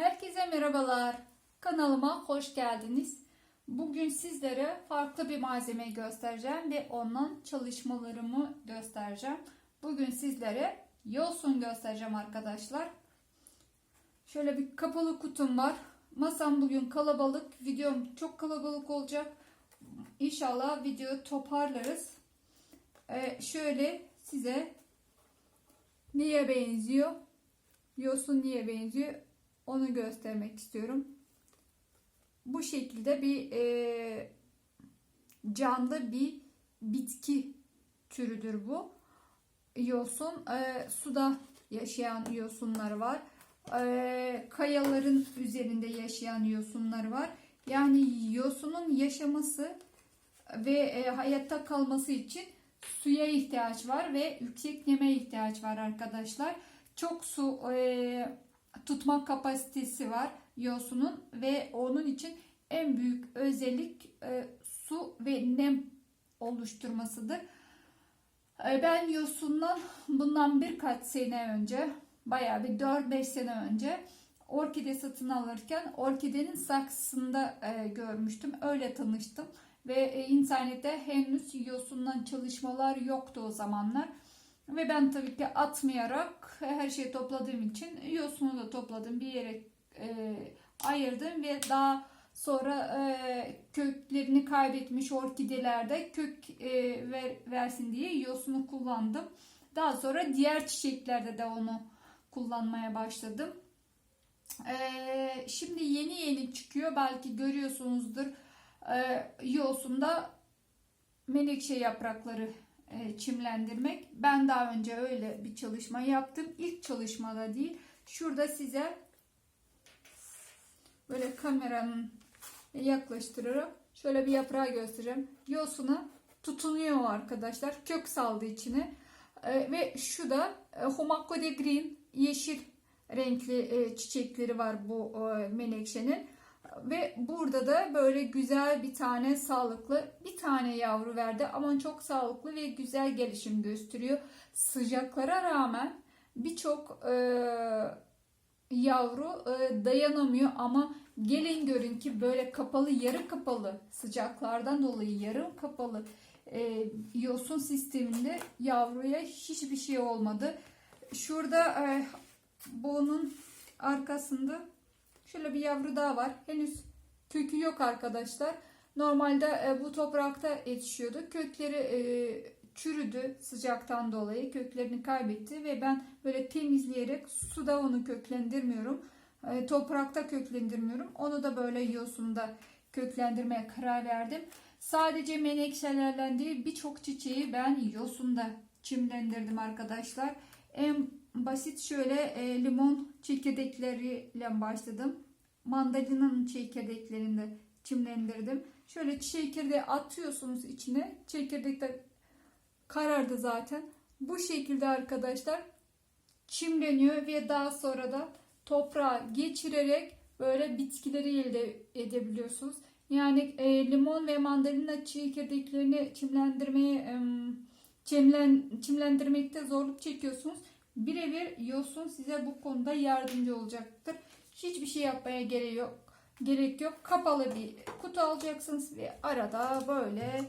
Herkese merhabalar. Kanalıma hoş geldiniz. Bugün sizlere farklı bir malzemeyi göstereceğim ve ondan çalışmalarımı göstereceğim. Bugün sizlere yosun göstereceğim arkadaşlar. Şöyle bir kapalı kutum var. Masam bugün kalabalık. Videom çok kalabalık olacak. İnşallah video toparlarız. Ee, şöyle size niye benziyor? Yosun niye benziyor? Onu göstermek istiyorum. Bu şekilde bir e, canlı bir bitki türüdür bu. Yosun e, suda yaşayan yosunlar var. E, kayaların üzerinde yaşayan yosunlar var. Yani yosunun yaşaması ve e, hayatta kalması için suya ihtiyaç var ve yüksek neme ihtiyaç var arkadaşlar. Çok su e, tutma kapasitesi var yosunun ve onun için en büyük özellik e, su ve nem oluşturmasıdır. E, ben yosundan bundan birkaç sene önce bayağı bir 4-5 sene önce orkide satın alırken orkidenin saksısında e, görmüştüm. Öyle tanıştım ve e, internette henüz yosundan çalışmalar yoktu o zamanlar. Ve ben tabii ki atmayarak her şeyi topladığım için yosunu da topladım bir yere e, ayırdım ve daha sonra e, köklerini kaybetmiş orkidelerde kök e, ver, versin diye yosunu kullandım. Daha sonra diğer çiçeklerde de onu kullanmaya başladım. E, şimdi yeni yeni çıkıyor belki görüyorsunuzdur e, yosunda menekşe yaprakları çimlendirmek. Ben daha önce öyle bir çalışma yaptım. İlk çalışmada değil. Şurada size böyle kameranın yaklaştırarak şöyle bir yaprağı göstereceğim. Yosuna tutunuyor arkadaşlar. Kök saldı içine. E, ve şu da e, Humacco de Green yeşil renkli çiçekleri var bu menekşenin. Ve burada da böyle güzel bir tane sağlıklı bir tane yavru verdi. Ama çok sağlıklı ve güzel gelişim gösteriyor. Sıcaklara rağmen birçok e, yavru e, dayanamıyor ama gelin görün ki böyle kapalı yarı kapalı sıcaklardan dolayı yarım kapalı e, yosun sisteminde yavruya hiçbir şey olmadı. Şurada e, bunun arkasında Şöyle bir yavru daha var. Henüz kökü yok arkadaşlar. Normalde e, bu toprakta yetişiyordu. Kökleri e, çürüdü sıcaktan dolayı. Köklerini kaybetti ve ben böyle temizleyerek suda onu köklendirmiyorum. E, toprakta köklendirmiyorum. Onu da böyle yosunda köklendirmeye karar verdim. Sadece menekşelerle değil birçok çiçeği ben yosunda çimlendirdim arkadaşlar. En basit şöyle e, limon çekirdekleriyle başladım. Mandalina'nın çekirdeklerini de çimlendirdim. Şöyle çekirdeği atıyorsunuz içine. Çekirdek de karardı zaten. Bu şekilde arkadaşlar çimleniyor ve daha sonra da toprağa geçirerek böyle bitkileri elde edebiliyorsunuz. Yani e, limon ve mandalina çekirdeklerini çimlendirmeye e, çimlen, çimlendirmekte zorluk çekiyorsunuz birebir yosun size bu konuda yardımcı olacaktır. Hiçbir şey yapmaya gerek yok. Gerek yok. Kapalı bir kutu alacaksınız ve arada böyle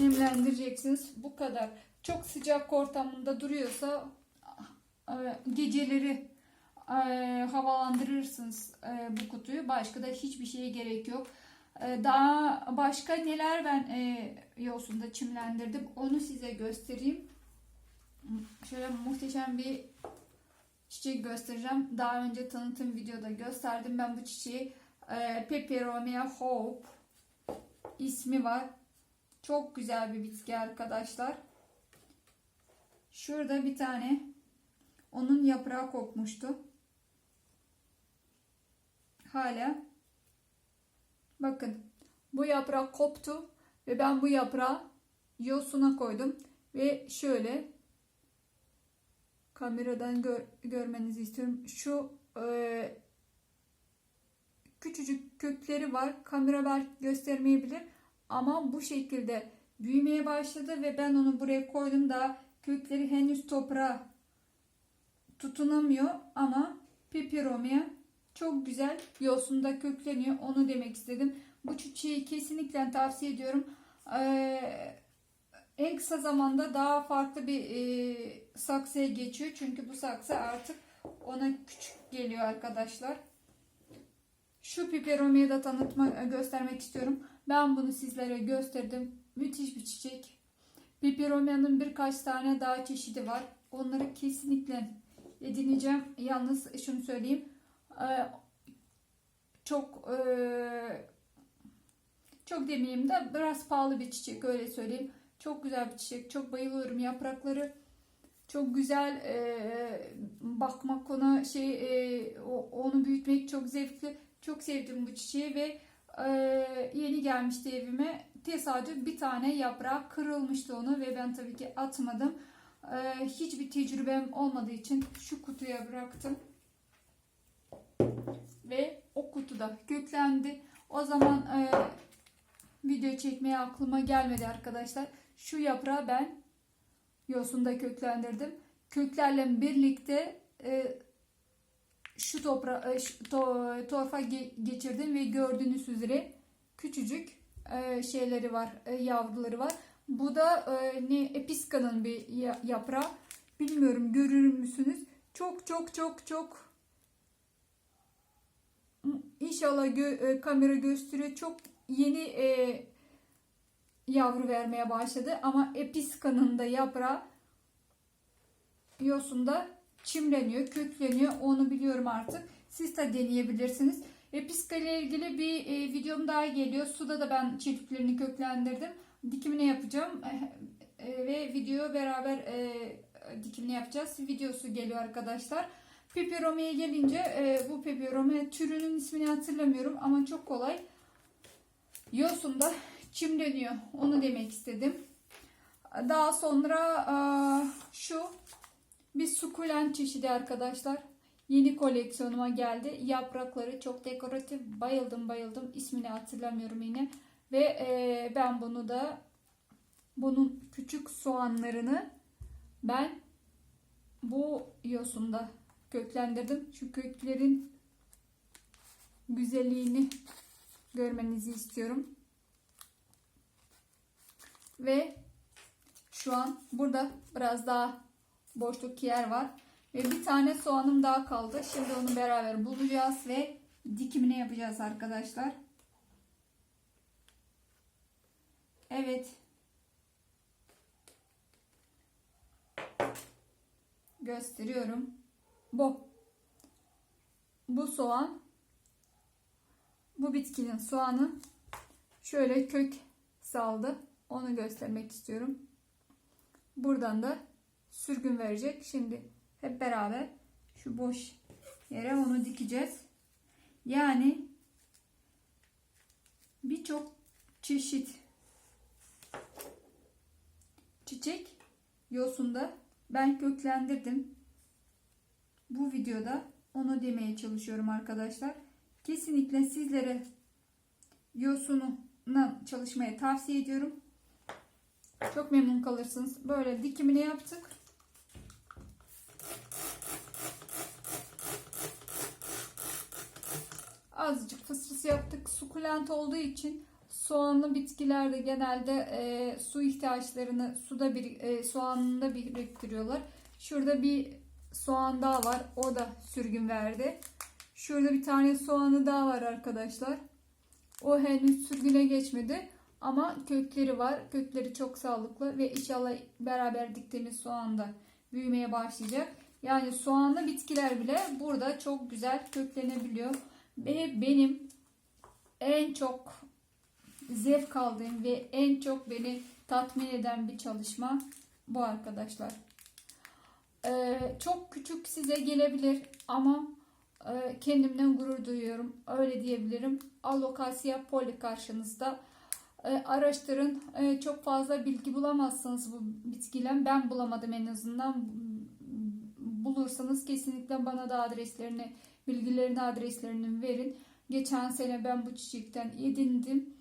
nemlendireceksiniz. Bu kadar. Çok sıcak ortamında duruyorsa e, geceleri e, havalandırırsınız e, bu kutuyu. Başka da hiçbir şeye gerek yok. Daha başka neler ben yosunda çimlendirdim onu size göstereyim şöyle muhteşem bir çiçek göstereceğim. Daha önce tanıtım videoda gösterdim ben bu çiçeği. E, Peperonia Hope ismi var. Çok güzel bir bitki arkadaşlar. Şurada bir tane onun yaprağı kopmuştu. Hala bakın bu yaprak koptu ve ben bu yaprağı yosuna koydum ve şöyle kameradan gör, görmenizi istiyorum. Şu e, küçücük kökleri var. Kamera belki göstermeyebilir. Ama bu şekilde büyümeye başladı ve ben onu buraya koydum. Daha kökleri henüz toprağa tutunamıyor ama Peperomia çok güzel yosunda kökleniyor. Onu demek istedim. Bu çiçeği kesinlikle tavsiye ediyorum. Ee, en kısa zamanda daha farklı bir e, saksıya geçiyor. Çünkü bu saksı artık ona küçük geliyor arkadaşlar. Şu piperomiyi da tanıtma, göstermek istiyorum. Ben bunu sizlere gösterdim. Müthiş bir çiçek. Piperomia'nın birkaç tane daha çeşidi var. Onları kesinlikle edineceğim. Yalnız şunu söyleyeyim. Ee, çok e, çok demeyeyim de biraz pahalı bir çiçek öyle söyleyeyim. Çok güzel bir çiçek. Çok bayılıyorum yaprakları. Çok güzel e, bakmak ona şey e, onu büyütmek çok zevkli. Çok sevdim bu çiçeği ve e, yeni gelmişti evime. Tesadüf bir tane yaprağı kırılmıştı onu ve ben tabii ki atmadım. E, hiçbir tecrübem olmadığı için şu kutuya bıraktım. Ve o kutuda köklendi. O zaman e, video çekmeye aklıma gelmedi arkadaşlar. Şu yaprağı ben yosunda köklendirdim. Köklerle birlikte e, şu toprağa şu to, torfa ge- geçirdim ve gördüğünüz üzere küçücük e, şeyleri var, e, yavruları var. Bu da e, ne episkanın bir ya- yaprağı. Bilmiyorum görür müsünüz? Çok çok çok çok İnşallah gö- e, kamera gösteriyor. Çok yeni e, yavru vermeye başladı ama episkanın da yaprağı yosunda çimleniyor, kökleniyor. Onu biliyorum artık. Siz de deneyebilirsiniz. Episka ile ilgili bir e, videom daha geliyor. Suda da ben çeliklerini köklendirdim. Dikimini yapacağım. E, e, ve video beraber e, dikimini yapacağız. Videosu geliyor arkadaşlar. Peperomi'ye gelince e, bu peperomia türünün ismini hatırlamıyorum ama çok kolay. Yosunda çimleniyor. Onu demek istedim. Daha sonra e, şu bir sukulent çeşidi arkadaşlar. Yeni koleksiyonuma geldi. Yaprakları çok dekoratif. Bayıldım bayıldım. İsmini hatırlamıyorum yine. Ve e, ben bunu da bunun küçük soğanlarını ben bu yosunda köklendirdim. Şu köklerin güzelliğini görmenizi istiyorum. Ve şu an burada biraz daha boşluk yer var. Ve bir tane soğanım daha kaldı. Şimdi onu beraber bulacağız ve dikimini yapacağız arkadaşlar. Evet. Gösteriyorum. Bu. Bu soğan. Bu bitkinin soğanı şöyle kök saldı. Onu göstermek istiyorum. Buradan da sürgün verecek. Şimdi hep beraber şu boş yere onu dikeceğiz. Yani birçok çeşit çiçek yosunda ben köklendirdim. Bu videoda onu demeye çalışıyorum arkadaşlar. Kesinlikle sizlere yosununa çalışmaya tavsiye ediyorum. Çok memnun kalırsınız. Böyle dikimini yaptık. Azıcık fısfıs yaptık. Sukulent olduğu için soğanlı bitkilerde genelde e, su ihtiyaçlarını suda bir e, soğanında biriktiriyorlar. Şurada bir soğan daha var. O da sürgün verdi. Şurada bir tane soğanı daha var arkadaşlar. O henüz sürgüne geçmedi. Ama kökleri var. Kökleri çok sağlıklı ve inşallah beraber diktiğimiz soğan da büyümeye başlayacak. Yani soğanlı bitkiler bile burada çok güzel köklenebiliyor. Ve benim en çok zevk aldığım ve en çok beni tatmin eden bir çalışma bu arkadaşlar. Ee, çok küçük size gelebilir ama e, kendimden gurur duyuyorum. Öyle diyebilirim. Alocasia poli karşınızda. E, araştırın. E, çok fazla bilgi bulamazsınız bu bitkiyle. Ben bulamadım en azından. Bulursanız kesinlikle bana da adreslerini, bilgilerini, adreslerini verin. Geçen sene ben bu çiçekten edindim.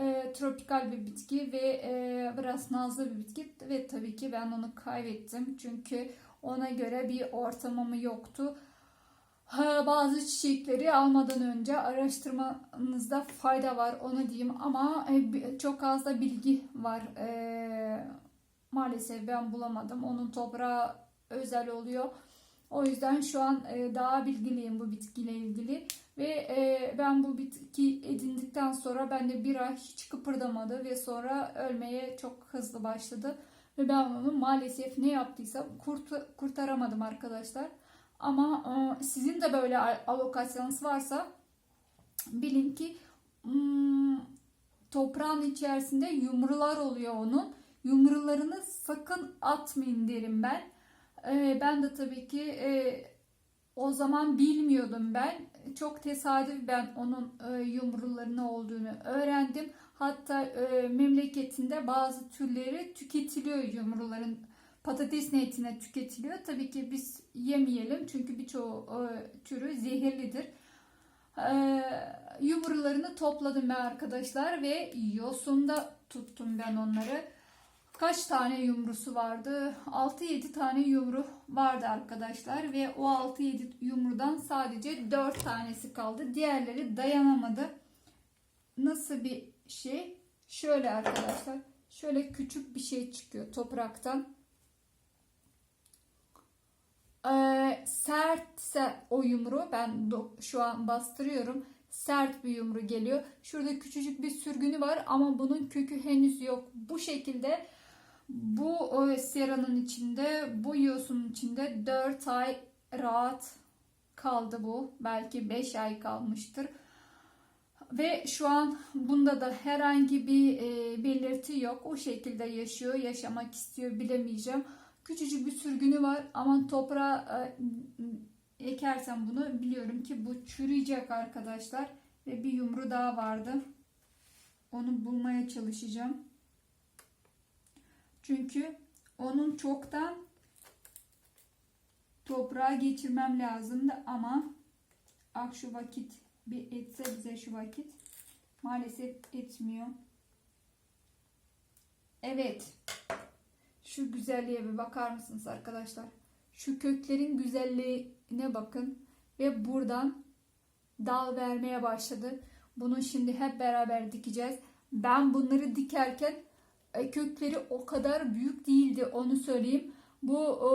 E, tropikal bir bitki ve e, biraz nazlı bir bitki ve tabii ki ben onu kaybettim. Çünkü ona göre bir ortamımı yoktu. Bazı çiçekleri almadan önce araştırmanızda fayda var onu diyeyim ama e, çok az da bilgi var. Ee, maalesef ben bulamadım. Onun toprağı özel oluyor. O yüzden şu an e, daha bilgiliyim bu bitkiyle ilgili ve e, ben bu bitki edindikten sonra ben de bir ay hiç kıpırdamadı ve sonra ölmeye çok hızlı başladı ve ben onu maalesef ne yaptıysam kurt, kurtaramadım arkadaşlar. Ama e, sizin de böyle al- alokasyonunuz varsa bilin ki hmm, toprağın içerisinde yumrular oluyor onun. Yumrularını sakın atmayın derim ben. E, ben de tabii ki e, o zaman bilmiyordum ben. Çok tesadüf ben onun e, yumrularını olduğunu öğrendim. Hatta memleketinde bazı türleri tüketiliyor yumruların patates niyetine tüketiliyor. Tabii ki biz yemeyelim çünkü birçoğu e, türü zehirlidir. E, yumrularını topladım ben arkadaşlar ve yosunda tuttum ben onları. Kaç tane yumrusu vardı? 6-7 tane yumru vardı arkadaşlar ve o 6-7 yumrudan sadece 4 tanesi kaldı. Diğerleri dayanamadı. Nasıl bir şey? Şöyle arkadaşlar. Şöyle küçük bir şey çıkıyor topraktan. Ee, sertse o yumru ben şu an bastırıyorum. Sert bir yumru geliyor. Şurada küçücük bir sürgünü var ama bunun kökü henüz yok. Bu şekilde bu e, seranın içinde, bu yosunun içinde 4 ay rahat kaldı bu. Belki 5 ay kalmıştır. Ve şu an bunda da herhangi bir e, belirti yok. O şekilde yaşıyor, yaşamak istiyor bilemeyeceğim. Küçücük bir sürgünü var ama toprağa e, ekersem bunu biliyorum ki bu çürüyecek arkadaşlar. Ve bir yumru daha vardı. Onu bulmaya çalışacağım. Çünkü onun çoktan toprağa geçirmem lazımdı ama ah şu vakit bir etse bize şu vakit maalesef etmiyor. Evet. Şu güzelliğe bir bakar mısınız arkadaşlar? Şu köklerin güzelliğine bakın ve buradan dal vermeye başladı. Bunu şimdi hep beraber dikeceğiz. Ben bunları dikerken e, kökleri o kadar büyük değildi onu söyleyeyim. Bu e,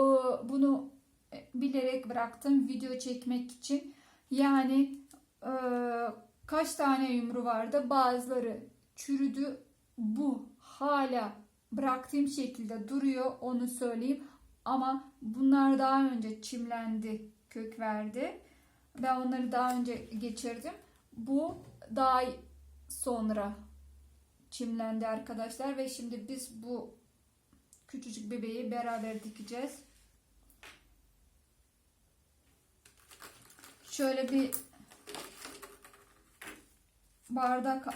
bunu e, bilerek bıraktım video çekmek için. Yani kaç tane yumru vardı? Bazıları çürüdü. Bu hala bıraktığım şekilde duruyor onu söyleyeyim. Ama bunlar daha önce çimlendi, kök verdi. Ben onları daha önce geçirdim. Bu daha sonra çimlendi arkadaşlar ve şimdi biz bu küçücük bebeği beraber dikeceğiz. Şöyle bir bardak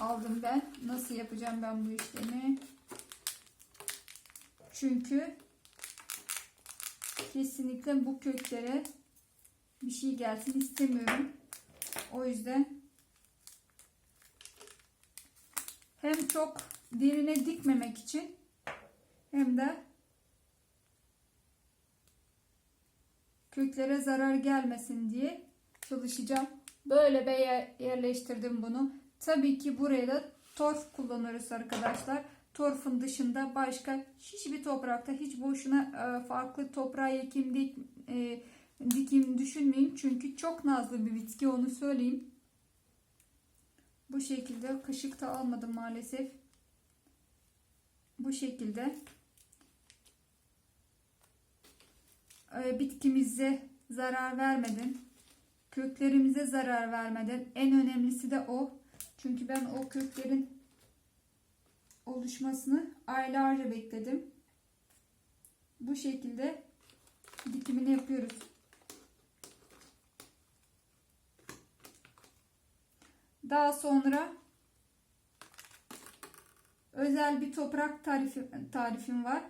aldım ben. Nasıl yapacağım ben bu işlemi? Çünkü kesinlikle bu köklere bir şey gelsin istemiyorum. O yüzden hem çok derine dikmemek için hem de köklere zarar gelmesin diye çalışacağım. Böyle bir yerleştirdim bunu. Tabii ki buraya da torf kullanırız arkadaşlar. Torfun dışında başka hiçbir toprakta hiç boşuna e, farklı toprağa ekim dik, e, dikim düşünmeyin. Çünkü çok nazlı bir bitki onu söyleyeyim. Bu şekilde kaşık da almadım maalesef. Bu şekilde e, bitkimize zarar vermeden, köklerimize zarar vermeden en önemlisi de o. Çünkü ben o köklerin oluşmasını aylarca bekledim. Bu şekilde dikimini yapıyoruz. Daha sonra özel bir toprak tarifi, tarifim var.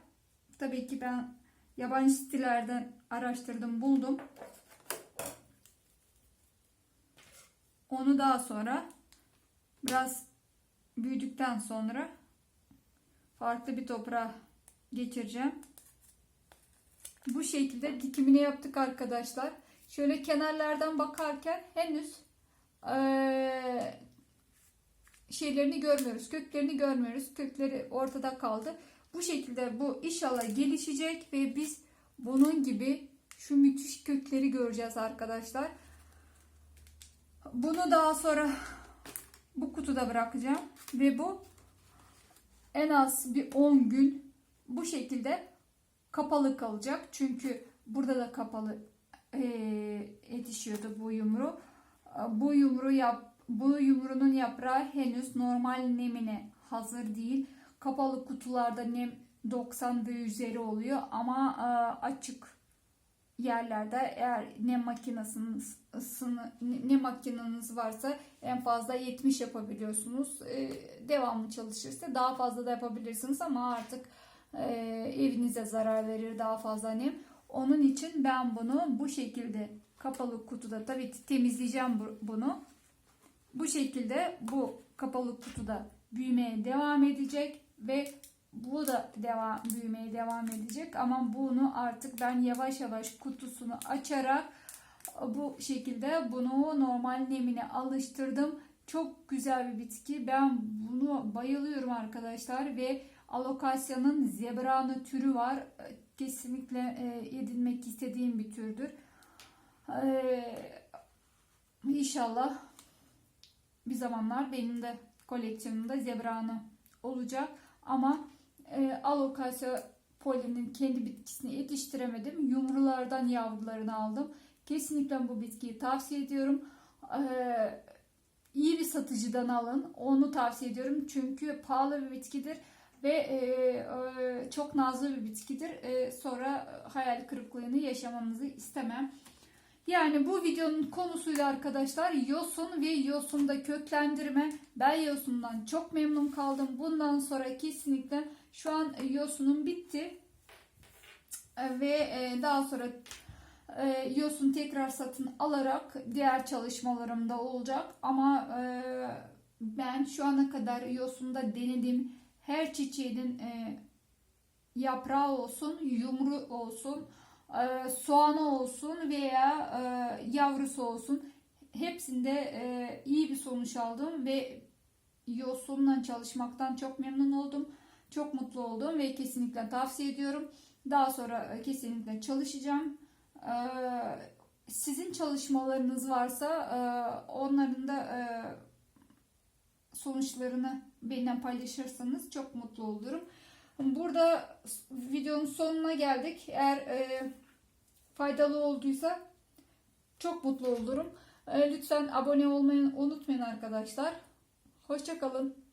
Tabii ki ben yabancı sitelerden araştırdım, buldum. Onu daha sonra biraz büyüdükten sonra farklı bir toprağa geçireceğim. Bu şekilde dikimini yaptık arkadaşlar. Şöyle kenarlardan bakarken henüz eee, şeylerini görmüyoruz. Köklerini görmüyoruz. Kökleri ortada kaldı. Bu şekilde bu inşallah gelişecek ve biz bunun gibi şu müthiş kökleri göreceğiz arkadaşlar. Bunu daha sonra bu kutuda bırakacağım ve bu en az bir 10 gün bu şekilde kapalı kalacak. Çünkü burada da kapalı eee, yetişiyordu bu yumru. Bu yumru yap bu yumrunun yaprağı henüz normal nemine hazır değil. Kapalı kutularda nem 90 ve üzeri oluyor ama e, açık yerlerde eğer nem makinesiniz ısını- ne makineniz varsa en fazla 70 yapabiliyorsunuz. E, devamlı çalışırsa daha fazla da yapabilirsiniz ama artık e, evinize zarar verir daha fazla nem. Onun için ben bunu bu şekilde kapalı kutuda tabii temizleyeceğim bu- bunu. Bu şekilde bu kapalı kutuda büyümeye devam edecek ve bu da devam büyümeye devam edecek ama bunu artık ben yavaş yavaş kutusunu açarak bu şekilde bunu normal nemine alıştırdım. Çok güzel bir bitki. Ben bunu bayılıyorum arkadaşlar ve alokasya'nın zebrano türü var. Kesinlikle e, edinmek istediğim bir türdür. İnşallah bir zamanlar benim de koleksiyonumda zebrano olacak. Ama e, alokasya polinin kendi bitkisini yetiştiremedim. Yumrulardan yavrularını aldım. Kesinlikle bu bitkiyi tavsiye ediyorum. Ee, iyi bir satıcıdan alın. Onu tavsiye ediyorum. Çünkü pahalı bir bitkidir ve e, e, çok nazlı bir bitkidir. E, sonra hayal kırıklığını yaşamanızı istemem. Yani bu videonun konusuyla arkadaşlar yosun ve yosunda köklendirme. Ben yosundan çok memnun kaldım. Bundan sonra kesinlikle şu an yosunum bitti. E, Ve e, daha sonra e, yosun tekrar satın alarak diğer çalışmalarımda olacak. Ama e, ben şu ana kadar yosunda denediğim her çiçeğin e, yaprağı olsun, yumru olsun, e, soğanı olsun veya e, yavrusu olsun hepsinde e, iyi bir sonuç aldım ve yosunla çalışmaktan çok memnun oldum. Çok mutlu oldum ve kesinlikle tavsiye ediyorum. Daha sonra e, kesinlikle çalışacağım. E, sizin çalışmalarınız varsa onların da sonuçlarını benimle paylaşırsanız çok mutlu olurum. Burada videonun sonuna geldik. Eğer e, faydalı olduysa çok mutlu olurum. E, lütfen abone olmayı unutmayın arkadaşlar. Hoşçakalın.